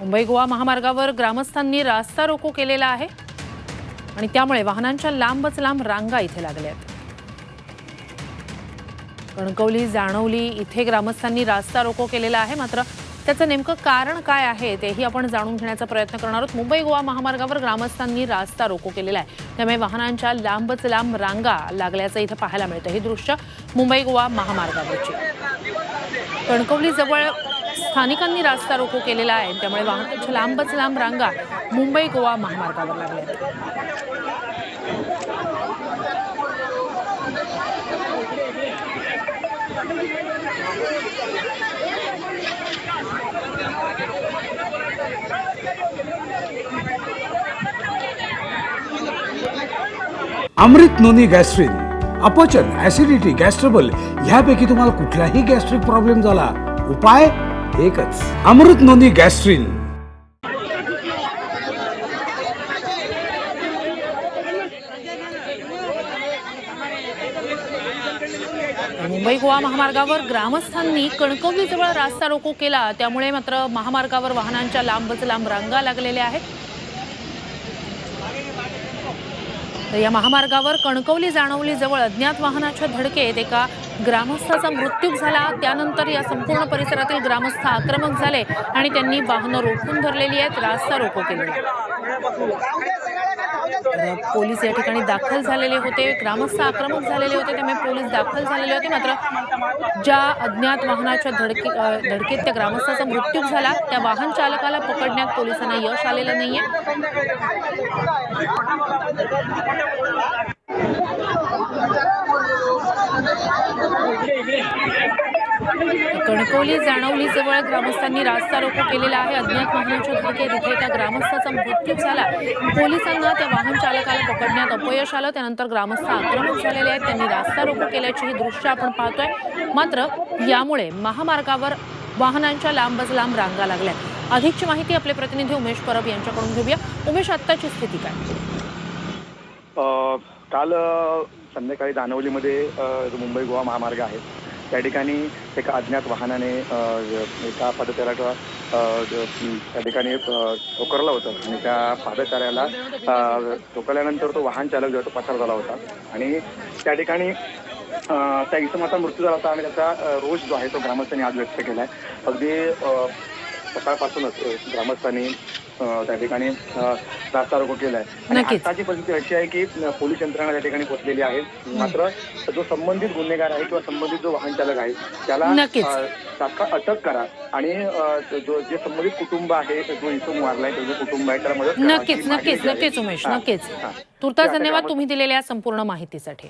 मुंबई गोवा महामार्गावर ग्रामस्थांनी रास्ता रोको केलेला आहे आणि त्यामुळे वाहनांच्या लांबच लांब रांगा इथे लागल्या आहेत. कणकवली जाणवली इथे ग्रामस्थांनी रास्ता रोको केलेला आहे. मात्र त्याचं नेमकं कारण काय आहे तेही आपण जाणून घेण्याचा प्रयत्न करणार आहोत. मुंबई गोवा महामार्गावर ग्रामस्थांनी रास्ता रोको केलेला आहे. त्यामुळे वाहनांच्या लांबच लांब रांगा लागल्याचं इथं पाहायला मिळतं. हे दृश्य मुंबई गोवा महामार्गावरची. कणकवलीजवळ स्थानिकांनी रास्ता रोको केलेला आहे. त्यामुळे वाहनांच्या लांबच लांब रांगा मुंबई गोवा महामार्गावर लागल्या अमृत नोनी गॅस्ट्रिन अपचन ऍसिडिटी गॅस्ट्रबल ह्यापैकी तुम्हाला कुठलाही गॅस्ट्रिक प्रॉब्लेम झाला उपाय? एकच अमृत नोंदी गॅस्ट्रिन. मुंबई गोवा महामार्गावर ग्रामस्थांनी कणकवलीजवळ रास्ता रोको केला. त्यामुळे मात्र महामार्गावर वाहनांच्या लांबच लांब रांगा लागलेल्या आहेत. तर या महामार्गावर कणकवली जाणवली जवळ अज्ञात वाहनाच्या धडकेत एका ग्रामस्थाचा मृत्यू झाला. त्यानंतर या संपूर्ण परिसरातील ग्रामस्थ आक्रमक झाले आणि त्यांनी वाहनं रोखून धरलेली आहेत. रास्ता रोको केली पोलीस या ठिकाणी दाखल झालेले होते. ग्रामस्थ आक्रमक झालेले होते. त्यामुळे पोलीस दाखल झालेले होते. मात्र ज्या अज्ञात वाहनाच्या धडके धडकेत त्या ग्रामस्थाचा मृत्यू झाला त्या वाहन चालकाला पकडण्यात पोलिसांना यश आलेलं नाहीये. कणकवली जाणवली जवळ ग्रामस्थांनी रास्ता रोको केलेला आहे. अज्ञात वाहनाच्या धडकेत इथे त्या ग्रामस्थाचा मृत्यू झाला. पोलिसांना त्या वाहन चालकाला पकडण्यात अपयश आलं. त्यानंतर ग्रामस्थ आक्रमक झालेले आहेत. त्यांनी रास्ता रोको केल्याची ही दृश्य आपण पाहतोय. मात्र यामुळे महामार्गावर वाहनांच्या लांबच लांब रांगा लागल्या अधिकची माहिती आपले प्रतिनिधी उमेश परब यांच्याकडून घेऊया. उमेश आत्ताची स्थिती काय? काल संध्याकाळी दानवलीमध्ये जो मुंबई गोवा महामार्ग आहे त्या ठिकाणी एका अज्ञात वाहनाने एका पादचाऱ्या त्या ठिकाणी अ, ठोकरलं होतं. आणि त्या पादचाऱ्याला ठोकरल्यानंतर तो वाहन चालक जो तो पसार झाला होता. आणि त्या ठिकाणी त्या इसमाचा मृत्यू झाला होता. आणि त्याचा रोष जो आहे तो ग्रामस्थांनी आज व्यक्त केला आहे अगदी सकाळपासूनच ग्रामस्थांनी त्या ठिकाणी रास्ता आणि नक्कीच. आताची परिस्थिती अशी आहे की पोलीस यंत्रणा त्या ठिकाणी पोहोचलेली आहे. मात्र जो संबंधित गुन्हेगार आहे किंवा संबंधित जो वाहन चालक आहे त्याला तात्काळ अटक करा. आणि जो जे संबंधित कुटुंब आहे जो इसम मारलाय त्याचं कुटुंब आहे त्याला मदत नक्कीच नक्कीच जी आहे. नक्कीच उमेश नक्कीच. तुर्तास ते आता धन्यवाद तुम्ही दिलेल्या संपूर्ण माहितीसाठी.